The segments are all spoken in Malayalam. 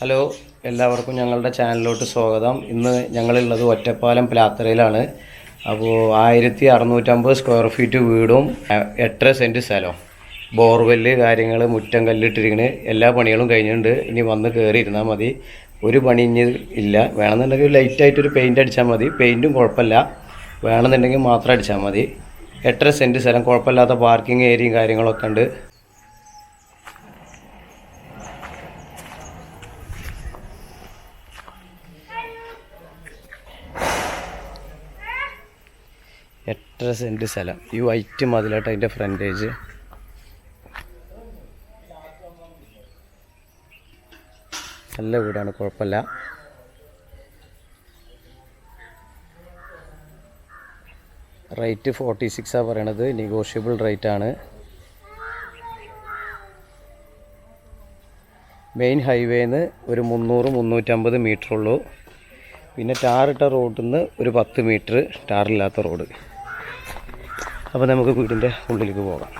ഹലോ എല്ലാവർക്കും ഞങ്ങളുടെ ചാനലിലോട്ട് സ്വാഗതം. ഇന്ന് ഞങ്ങളുള്ളത് ഒറ്റപ്പാലം പ്ലാത്തറയിലാണ്. അപ്പോൾ ആയിരത്തി അറുന്നൂറ്റമ്പത് സ്ക്വയർ ഫീറ്റ് വീടും എട്ടര സെന്റ് സ്ഥലം ബോർവെല്ല് കാര്യങ്ങൾ മുറ്റം കല്ലിട്ടിരിക്കണ്. എല്ലാ പണികളും കഴിഞ്ഞിട്ടുണ്ട്. ഇനി വന്ന് കയറി ഇരുന്നാൽ മതി. ഒരു പണി ഇനി ഇല്ല. വേണമെന്നുണ്ടെങ്കിൽ ലൈറ്റായിട്ടൊരു പെയിന്റ് അടിച്ചാൽ മതി. പെയിന്റും കുഴപ്പമില്ല. വേണമെന്നുണ്ടെങ്കിൽ മാത്രം അടിച്ചാൽ മതി. എട്ടര സെന്റ് സ്ഥലം കുഴപ്പമില്ലാത്ത പാർക്കിംഗ് ഏരിയയും കാര്യങ്ങളൊക്കെ ഉണ്ട്. എട്ടര സെന്റ് സ്ഥലം. ഈ വൈറ്റ് മതിലായിട്ട് അതിന്റെ ഫ്രണ്ടേജ് നല്ല വീടാണ് കുഴപ്പമില്ല. റേറ്റ് ഫോർട്ടി സിക്സാണ് പറയണത്. നെഗോഷ്യബിൾ ആണ്. മെയിൻ ഹൈവേന്ന് ഒരു മുന്നൂറ് മുന്നൂറ്റമ്പത് മീറ്റർ ഉള്ളൂ. പിന്നെ ടാറിട്ട റോഡിൽ നിന്ന് ഒരു പത്ത് മീറ്റർ ടാറില്ലാത്ത റോഡ് അപ്പോൾ നമുക്ക് വീടിന്റെ ഉള്ളിലേക്ക് പോകാം.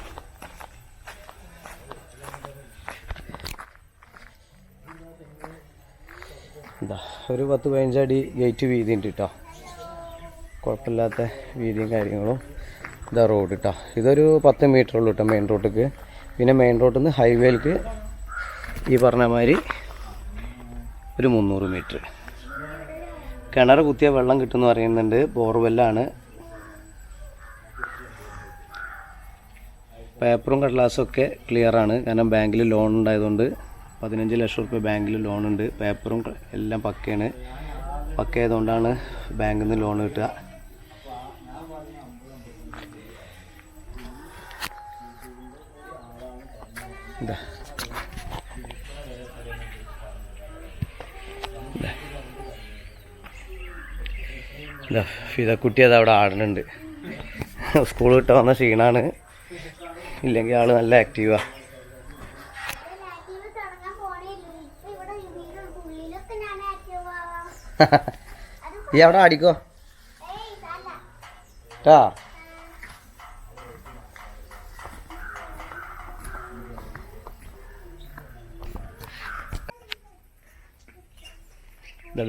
ഒരു പത്ത് പതിനഞ്ചടി ഗേറ്റ് വീതി ഉണ്ട് കേട്ടോ കുഴപ്പമില്ലാത്ത വീതിയും കാര്യങ്ങളും ഇതാ റോഡ് കേട്ടോ ഇതൊരു പത്ത് മീറ്റർ ഉള്ളൂ കേട്ടോ മെയിൻ റോഡിലേക്ക് പിന്നെ മെയിൻ റോഡിൽ നിന്ന് ഹൈവേയിലേക്ക് ഈ പറഞ്ഞ മാതിരി ഒരു മുന്നൂറ് മീറ്റർ കിണർ കുത്തിയ വെള്ളം കിട്ടുമെന്ന് പറയുന്നുണ്ട്. ബോർവെല്ലാണ് പേപ്പറും കടലാസും ഒക്കെ ക്ലിയർ ആണ്. കാരണം ബാങ്കിൽ ലോൺ ഉണ്ടായതുകൊണ്ട് പതിനഞ്ച് ലക്ഷം റുപ്യ ബാങ്കിൽ ലോൺ ഉണ്ട്. പേപ്പറും എല്ലാം പക്കയാണ്. പക്കയായതുകൊണ്ടാണ് ബാങ്കിൽ നിന്ന് ലോൺ കിട്ടുക. ഇതാ. ഫിതക്കുട്ടി അത് അവിടെ ആടുന്നുണ്ട്. സ്കൂൾ വിട്ട് വന്ന ക്ഷീണാണ്. ഇല്ലെങ്കിൽ ആൾ നല്ല ആക്റ്റീവാ. ഈ അവിടെ ഇതല്ല. ട്ടാ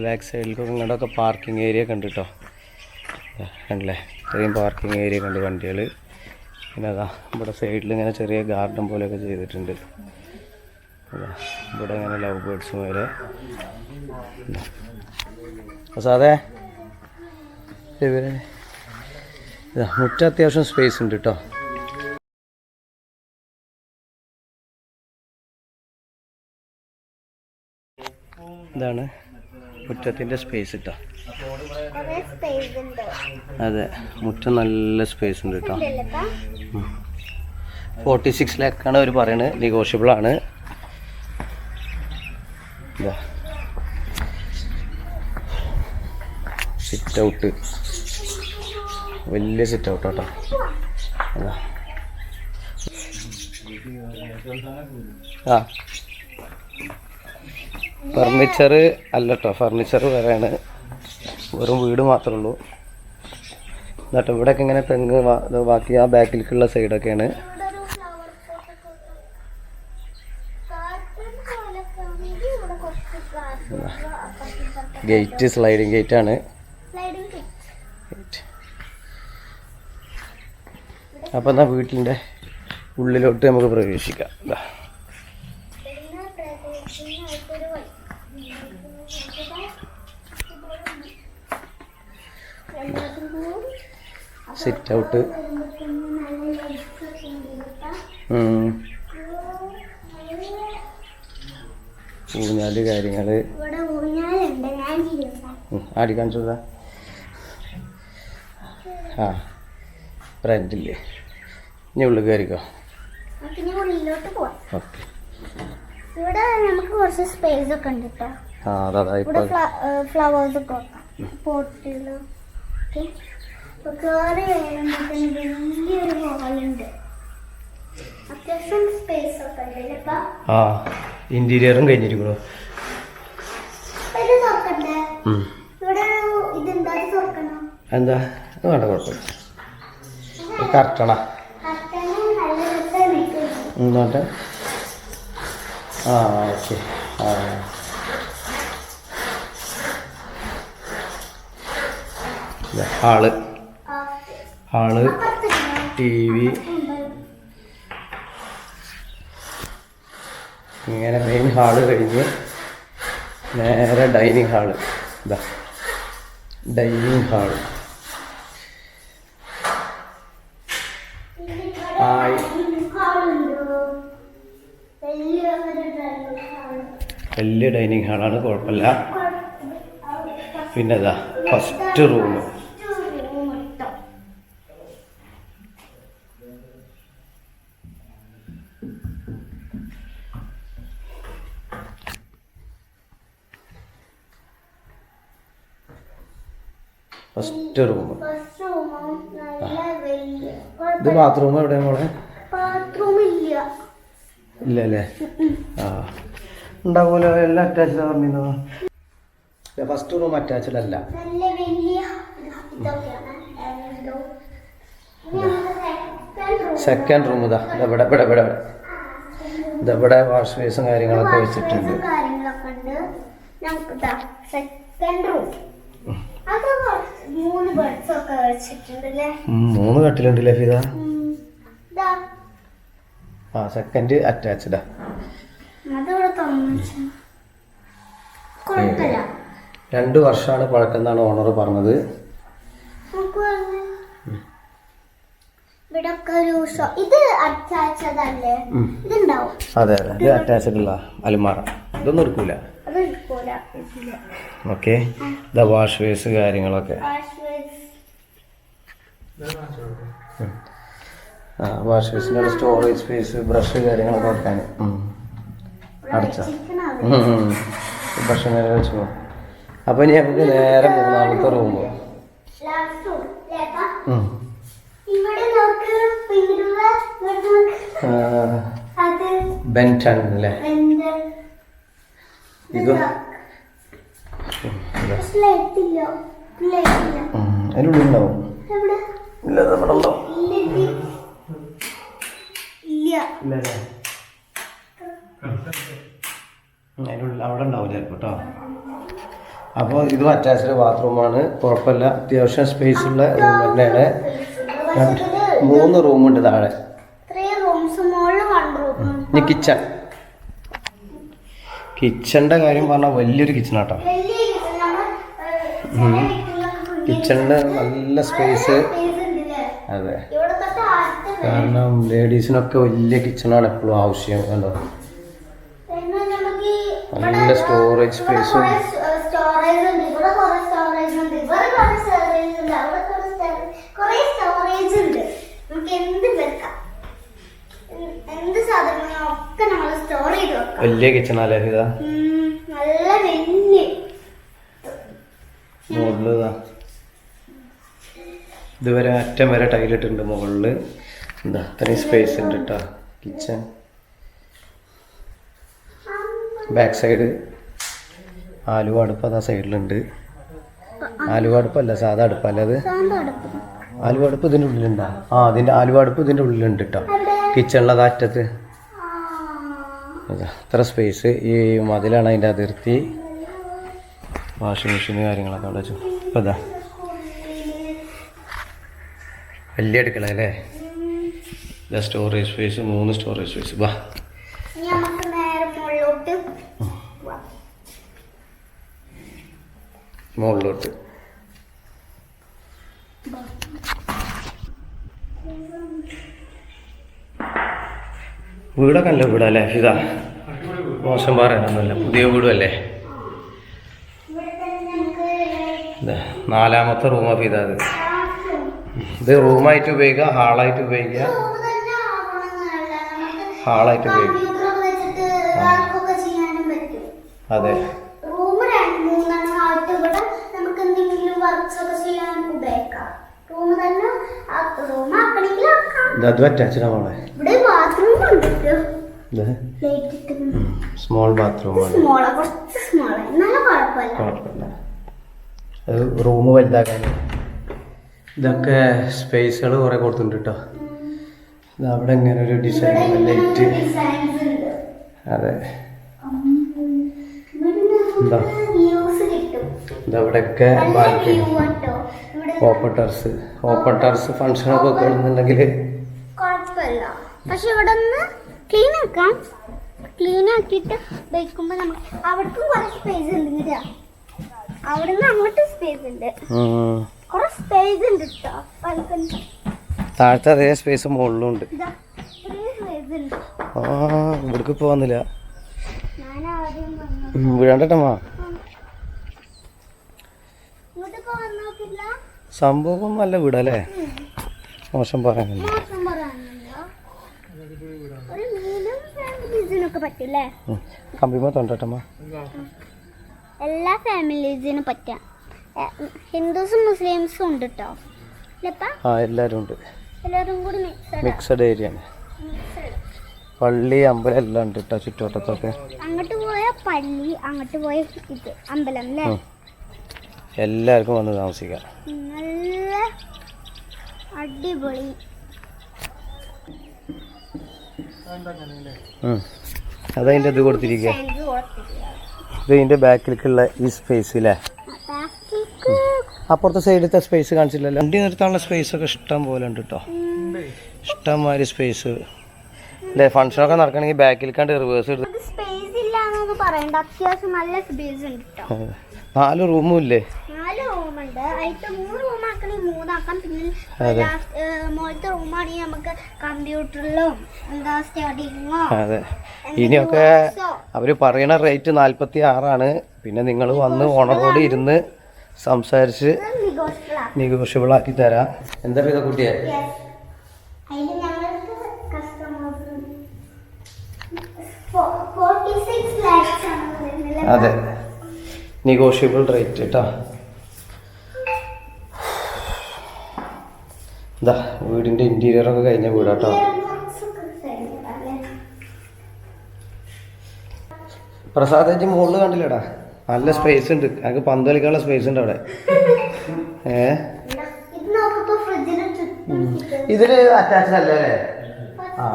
ബാക്ക് സൈഡിലേക്ക് ഇങ്ങോട്ടൊക്കെ പാർക്കിംഗ് ഏരിയ ഒക്കെ ഉണ്ട് ഇത്രയും പാർക്കിംഗ് ഏരിയ ഒക്കെ വണ്ടികൾ പിന്നെ അതാ ഇവിടെ സൈഡിൽ ഇങ്ങനെ ചെറിയ ഗാർഡൻ പോലെയൊക്കെ ചെയ്തിട്ടുണ്ട്. ഇവിടെ ഇങ്ങനെ ലവ് ബേർഡ്സ് പോലെ സാധേ ഇവരെ മുറ്റം അത്യാവശ്യം സ്പേസ് ഉണ്ട് കേട്ടോ ഇതാണ് മുറ്റത്തിന്റെ സ്പേസ് കേട്ടോ. അതെ മുറ്റം നല്ല സ്പേസ് ഉണ്ട് കേട്ടോ? ഫോർട്ടി സിക്സ് ലാക്കാണ് അവർ പറയുന്നത് നെഗോഷ്യബിൾ ആണ്. ഇതാ സിറ്റ് ഔട്ട് വലിയ സിറ്റ് ഔട്ട് കേട്ടോ ആ. ഫർണിച്ചർ അല്ല കേട്ടോ ഫർണിച്ചർ വേറെയാണ്. വെറും വീട് മാത്രമേ ഉള്ളൂ. എന്നിട്ട് ഇവിടെയൊക്കെ ഇങ്ങനെ തെങ്ങ് ബാക്കി ആ ബാക്കിലേക്കുള്ള സൈഡൊക്കെയാണ് ഇവിടെ ഒരു flower pot ഒക്കെ വെക്കാം. Garden പോലൊക്കെ ആണെങ്കിൽ ഇവിടെ കുറച്ച് grass അപ്പുറത്തും ഇപ്പുറത്തും ഗേറ്റ് സ്ലൈഡിങ് ഗേറ്റ് ആണ്. അപ്പം എന്നാൽ വീട്ടിന്റെ ഉള്ളിലോട്ട് നമുക്ക് പ്രവേശിക്കാം. സിറ്റ് ഔട്ട് വരുമ്പോഴത്തേനും നല്ല lights ഒക്കെ ഉണ്ട് കേട്ടോ. ഉം. ഊഞ്ഞാൽ കാര്യങ്ങൾ ആടി കാണിച്ചതാ ആ ഫ്രണ്ടില്ലേ ഇനി ഉള്ളിൽ കയറിക്കോ. ഓക്കെ. ഇവിടെ നമുക്ക് കുറച്ച് സ്പേസ് ഒക്കെ ഉണ്ട് കേട്ടോ ആ അതാ അതാ ഇവിടെ ഇപ്പോൾ ഫ്ലവേഴ്സ് ഒക്കെ പോട്ടിലും ഇപ്പൊ കയറി വരുമ്പോഴത്തേന് വലിയൊരു ഹോളുണ്ട് അത്യാവശ്യം സ്പേസ് ഒക്കെ ഉണ്ട്. അല്ലേ ആ. ഇന്റീരിയറും കഴിഞ്ഞിരിക്കുന്നു എന്താ? വേണ്ട കുഴപ്പമില്ല. കറക്റ്റണാ ആ ഓക്കെ. ആ. ഹാൾ. ഹാൾ ടി വി ഇങ്ങനെ മെയിൻ ഹാൾ കഴിഞ്ഞ് നേരെ ഡൈനിങ് ഹാൾ ഇതാ ഡൈനിങ് ഹാൾ. വലിയ ഡൈനിങ് ഹാളാണ് കുഴപ്പമില്ല. പിന്നെ ഇതാ ഫസ്റ്റ് റൂം ഫസ്റ്റ് റൂം ഇത് ബാത്റൂം എവിടെ മോളെ? ഇല്ലല്ലേ ഇല്ല. ഇല്ല അല്ലേ? ആ. ഉണ്ടാവുമല്ലോ എല്ലാം അറ്റാച്ച്ഡ് പറഞ്ഞിരുന്നു? ഫസ്റ്റ് റൂം അറ്റാച്ച്ഡ് അല്ല. സെക്കൻഡ് റൂം ഇതാ. ഇതാ. ഇവിടെ ഇവിടെ ഇവിടെ ഇതാ ഇവിടെ വാഷ് ബേസും കാര്യങ്ങളൊക്കെ വെച്ചിട്ടുണ്ട്. സെക്കൻഡ് റൂം മൂന്ന് ബെഡ്സ് ഒക്കെ വെച്ചിട്ടുണ്ട് മൂന്ന് കട്ടിലുണ്ട് ലഫിത ദാ, ആ സെക്കൻഡ് അറ്റാച്ച്ഡാ രണ്ടു വർഷമാണ് പഴക്കം എന്നാണ് ഓണർ പറഞ്ഞത്. അതെ അതെ. ഇത് അറ്റാച്ച്ഡ് ഉള്ള അലുമാറ ഇതൊന്നും എടുക്കൂല. ഓക്കെ. ദ വാഷ് വേസ് കാര്യങ്ങളൊക്കെ. വാഷ് ആ വാഷ് ബേസിനുള്ള സ്റ്റോറേജ് സ്പേസ് ബ്രഷ് കാര്യങ്ങളൊക്കെ വെക്കാൻ. അടച്ച. ബ്രഷ് നേരെ വെച്ചു അപ്പോൾ ഇനി നമുക്ക് നേരെ മൂന്നാമത്തെ റൂം പോകും ബെന്റാണ് അല്ലേ? ഇതും ലൈറ്റ് ഇല്ല ലൈറ്റ് ഇല്ല അതിനുള്ളിൽ ഉണ്ടാവും ഇല്ല ഇത് ഇവിടെ ഉണ്ടാവും അതിനുള്ളിൽ അവിടെ ഉണ്ടാവും ചിലപ്പോൾ കേട്ടോ? അപ്പോൾ ഇതും അറ്റാച്ച്ഡ് ബാത്റൂമാണ് കുഴപ്പമില്ല. അത്യാവശ്യം സ്പേസ് ഉള്ള റൂം തന്നെയാണ്. മൂന്ന് റൂമുണ്ട് താഴെ. ത്രീ റൂംസ് മുകളിൽ വൺ റൂം ഇനി കിച്ചൺ കിച്ചണിന്റെ കാര്യം പറഞ്ഞാൽ വലിയൊരു കിച്ചണാട്ടോ കിച്ചണിന് നല്ല സ്പേസ്? അതെ. കാരണം ലേഡീസിനൊക്കെ വലിയ കിച്ചണാണ് എപ്പോഴും ആവശ്യം കണ്ടോ? നല്ല സ്റ്റോറേജ് സ്പേസും വലിയ കിച്ചണല്ലേ ഇതാ? നല്ല വലിയ മുകളിൽ ഇതാ. ഇതുവരെ അറ്റം വരെ ടൈലിട്ടുണ്ട് മുകളിൽ എന്താ അത്രയും സ്പേസ് ഉണ്ട് കേട്ടോ കിച്ചൺ ബാക്ക് സൈഡ് ആലുവ അടുപ്പ് അതാ സൈഡിലുണ്ട് ആലുവ അടുപ്പല്ല സാധാ അടുപ്പല്ല അത്? ആലുവ അടുപ്പ് ഇതിന്റെ ഉള്ളിലുണ്ടാ? ആ അതിന്റെ ആലുവ അടുപ്പ് ഇതിന്റെ ഉള്ളിലുണ്ട് കേട്ടോ കിച്ചണിലത് അറ്റത്ത്. അത്ര സ്പേസ് ഈ മതിലാണ് അതിന്റെ അതിർത്തി. വാഷിംഗ് മെഷീൻ കാര്യങ്ങളൊക്കെ അവിടെ വെച്ചു. അപ്പോൾ ഇതാ വലിയ അടുക്കള അല്ലേ? ഇതാ സ്റ്റോറേജ് സ്പേസ് മൂന്ന് സ്റ്റോറേജ് സ്പേസ് വാ. മുകളിലോട്ട്. വീടൊക്കെ അല്ല? വീടല്ലേ ഇതാ. മോശം പറയാനൊന്നുമില്ല. പുതിയ വീടും അല്ലേ ഇവിടെ തന്നെ നമുക്ക് ഇതാ നാലാമത്തെ റൂമാണ് ഇതാ ഇത്. ഇത് റൂമായിട്ട് ഉപയോഗിക്കുക ഹാളായിട്ട് ഉപയോഗിക്കുക. ഹാളായിട്ട് ഉപയോഗിക്കുക. അതെ. റൂം റൂം റൂം സ്മോൾ ബാത്റൂമാണ് കുഴപ്പമില്ല. അത് റൂം വലുതാക്കാൻ. ഇതൊക്കെ സ്പേസുകൾ കുറേ കൊടുത്തിട്ടുണ്ട് കേട്ടോ ഇത് അവിടെ ഇങ്ങനെ ഒരു ഡിസൈൻ ലൈറ്റ് ഡിസൈൻസ് ഉണ്ട്. അതെ. എന്താ? ഇതവിടെയൊക്കെ balcony. Open terrace open terrace ഫംഗ്ഷനൊക്കെ വെക്കണമെന്നുണ്ടെങ്കിൽ പക്ഷെ ഇവിടെ ഒന്ന് ക്ലീൻ ആക്കാം. ക്ലീൻ ആക്കിയിട്ട് വെക്കുമ്പോൾ നമുക്ക് അവിടേക്കും കുറേ സ്പേസ് ഉണ്ട് അങ്ങോട്ട് സ്പേസ് ഉണ്ട്. കുറെ സ്പേസ് ഉണ്ട് കേട്ടോ ബാൽക്കണി താഴത്തെ അതേ സ്പേസ് മുകളിലും ഉണ്ട് ഇതാ ഇത്രയും സ്പേസ് ഉണ്ട്. ആ ഇവിടേക്ക് വന്നു. വീഴണ്ടട്ടമ്മാ സംഭവം നല്ല വീടല്ലേ? മോശം പറയാനില്ല. മോശം പറയാനല്ലോ. ഒരു മീനും ഫാമിലീസിനൊക്കെ പറ്റില്ലേ കമ്പിമ തൊണ്ടട്ടമ്മ. എല്ലാ ഫാമിലീസിനും പറ്റാം. ഹിന്ദുസും മുസ്ലിംസും ഉണ്ട് കേട്ടോ ആ എല്ലാവരും ഉണ്ട്. എല്ലാവരും കൂടി മിക്സഡ് ഏരിയ ആണ്. പള്ളി അമ്പലം എല്ലാം ഉണ്ട് കേട്ടോ ചുറ്റുവട്ടത്തൊക്കെ. അങ്ങോട്ട് പോയ പള്ളി അങ്ങോട്ട് പോയ ഇത് അമ്പലം അല്ലേ എല്ലാവർക്കും വന്ന് താമസിക്കാം. നല്ല അടിപൊളി. അതതിന്റെ ഇത് കൊടുത്തിരിക്കുക. ഇത് ഇതിന്റെ ബാക്കിലേക്കുള്ള ഈ സ്പേസ് അല്ലേ അപ്പുറത്തെ സൈഡിലത്തെ സ്പേസ് കാണിച്ചില്ലല്ലോ. വണ്ടി നിർത്താനുള്ള സ്പേസ് ഒക്കെ ഇഷ്ടം പോലെ ഉണ്ട് കേട്ടോ ഇഷ്ടംമാതിരി സ്പേസ് അല്ലേ ഫംഗ്ഷനൊക്കെ നടക്കണമെങ്കിൽ ബാക്കിലേക്കാണ്ട് റിവേഴ്സ് എടുത്ത് നാല് റൂമും ഇല്ലേ? നാല് റൂമുണ്ട്. അതിൽ മൂന്ന് റൂം ആക്കണമെങ്കിൽ മൂന്നാക്കാം. പിന്നെ ലാസ്റ്റ് മുകളിലത്തെ റൂമാണെങ്കിൽ നമുക്ക് കമ്പ്യൂട്ടറിലും എന്താ സ്റ്റഡിങ്ങോ അതെ. ഇനിയൊക്കെ അവർ പറയണ റേറ്റ് നാൽപ്പത്തി ആറാണ് പിന്നെ നിങ്ങൾ വന്ന് ഓണറോട് ഇരുന്ന് സംസാരിച്ച് നെഗോഷ്യബിൾ ആക്കി തരാം. എന്താ ചെയ്ത കുട്ടിയെ? അതെ. നെഗോഷ്യബിൾ റേറ്റ് കേട്ടോ ഇതാ വീടിന്റെ ഇന്റീരിയറൊക്കെ കഴിഞ്ഞ വീടാട്ടോ. പ്രസാദേജ് മുകളിൽ കണ്ടില്ലടാ. നല്ല സ്പേസ് ഉണ്ട്. ഞങ്ങൾക്ക് പന്ത് കളിക്കാനുള്ള സ്പേസ് ഉണ്ട് അവിടെ. ഏ? ഇതിൽ അറ്റാച്ച്ഡ് അല്ലേ ആ.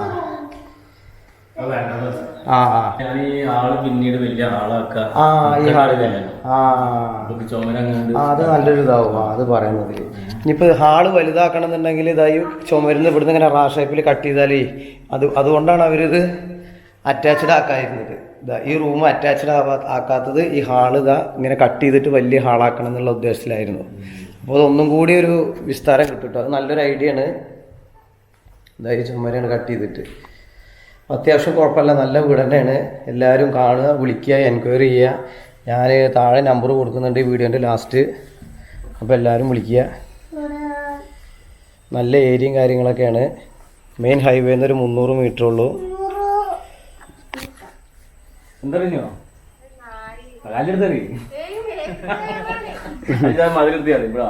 ആ ആ. ഈ ആൾ പിന്നീട് വലിയ ആളാക്ക. ആ ഈ ആ അത് നല്ലൊരു ഇതാവും അത് പറയുന്നത് ഇനിയിപ്പോൾ ഹാൾ വലുതാക്കണം എന്നുണ്ടെങ്കിൽ ഇതായി ചുമരുന്ന് ഇവിടുന്ന് ഇങ്ങനെ റാ ഷേപ്പിൽ കട്ട് ചെയ്താലേ അത് അതുകൊണ്ടാണ് അവരിത് അറ്റാച്ച്ഡ് ആക്കായിരുന്നത് ഇതാ ഈ റൂം അറ്റാച്ച്ഡ് ആവാ ആക്കാത്തത് ഈ ഹാൾ ഇതാ ഇങ്ങനെ കട്ട് ചെയ്തിട്ട് വലിയ ഹാളാക്കണം എന്നുള്ള ഉദ്ദേശത്തിലായിരുന്നു. അപ്പോൾ അതൊന്നും കൂടി ഒരു വിസ്താരം കിട്ടും കേട്ടോ അത് നല്ലൊരു ഐഡിയ ആണ്. ഇതാ ഈ ചുമരാണ് കട്ട് ചെയ്തിട്ട്. അത്യാവശ്യം കുഴപ്പമില്ല. നല്ല വീട് തന്നെയാണ് എല്ലാവരും കാണുക വിളിക്കുക എൻക്വയറി ചെയ്യുക. ഞാൻ താഴെ നമ്പർ കൊടുക്കുന്നുണ്ട് വീഡിയോന്റെ ലാസ്റ്റ് അപ്പോൾ എല്ലാവരും വിളിക്കുക. നല്ല ഏരിയയും കാര്യങ്ങളൊക്കെയാണ്. മെയിൻ ഹൈവേ നിന്ന് ഒരു മുന്നൂറ് മീറ്റർ ഉള്ളൂ. എന്തറിഞ്ഞോ? കാലെടുത്തറി മതിലെത്തിയാ മതി ഇവിടെ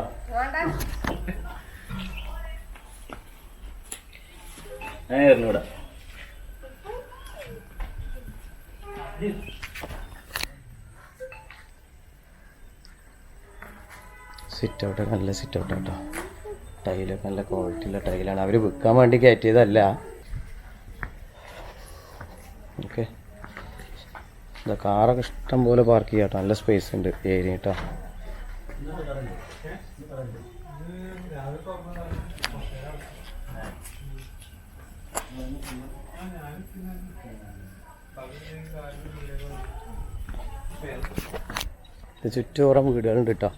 ഏ ഇവിടെ സിറ്റ് ഔട്ട് നല്ല സിറ്റ് ഔട്ട് കേട്ടോ ടൈലൊക്കെ നല്ല ക്വാളിറ്റി ഉള്ള ടൈലാണ്. അവർ വിൽക്കാൻ വേണ്ടി കയറ്റിയതല്ല. ഓക്കെ. ഇതാ കാറൊക്കെ ഇഷ്ടം പോലെ പാർക്ക് ചെയ്യാം കേട്ടോ നല്ല സ്പേസ് ഉണ്ട് ഏരിയ കേട്ടോ ഇത് ചുറ്റോറം വീടുകളുണ്ട് കേട്ടോ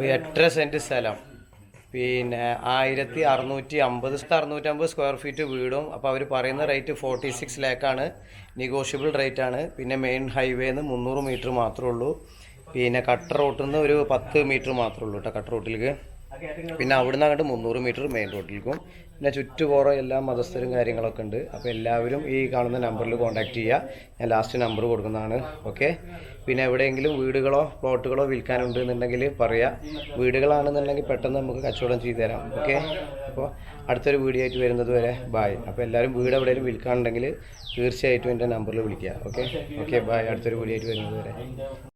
അപ്പോൾ എട്ടര സെന്റ് സ്ഥലം. പിന്നെ ആയിരത്തി അറുന്നൂറ്റി അമ്പത് അറുന്നൂറ്റമ്പത് സ്ക്വയർ ഫീറ്റ് വീടും. അപ്പോൾ അവർ പറയുന്ന റേറ്റ് ഫോർട്ടി സിക്സ് ലാക്കാണ് നെഗോഷ്യബിൾ റേറ്റ് ആണ്. പിന്നെ മെയിൻ ഹൈവേന്ന് മുന്നൂറ് മീറ്റർ മാത്രമേ ഉള്ളൂ. പിന്നെ കട്ട് റോട്ടിൽ നിന്ന് ഒരു പത്ത് മീറ്റർ മാത്രമേ ഉള്ളൂ കേട്ടോ കട്ട് റോട്ടിലേക്ക് പിന്നെ അവിടുന്ന് അങ്ങോട്ട് മുന്നൂറ് മീറ്റർ മെയിൻ റോഡിലേക്കും പിന്നെ ചുറ്റുപുറം എല്ലാ മതസ്ഥരും കാര്യങ്ങളൊക്കെ ഉണ്ട്. അപ്പോൾ എല്ലാവരും ഈ കാണുന്ന നമ്പറിൽ കോൺടാക്ട് ചെയ്യുക ഞാൻ ലാസ്റ്റ് നമ്പർ കൊടുക്കുന്നതാണ്. ഓക്കെ പിന്നെ എവിടെയെങ്കിലും വീടുകളോ പ്ലോട്ടുകളോ വിൽക്കാനുണ്ട് എന്നുണ്ടെങ്കിൽ പറയാം. വീടുകളാണെന്നുണ്ടെങ്കിൽ പെട്ടെന്ന് നമുക്ക് കച്ചവടം ചെയ്തു തരാം. ഓക്കെ അപ്പോൾ അടുത്തൊരു വീഡിയോ ആയിട്ട് വരുന്നത് വരെ ബായ് അപ്പോൾ എല്ലാവരും വീട് എവിടെയെങ്കിലും വിൽക്കാനുണ്ടെങ്കിൽ തീർച്ചയായിട്ടും എന്റെ നമ്പറിൽ വിളിക്കുക. ഓക്കെ ഓക്കെ ബായ് അടുത്തൊരു വീഡിയോ ആയിട്ട് വരുന്നത് വരെ.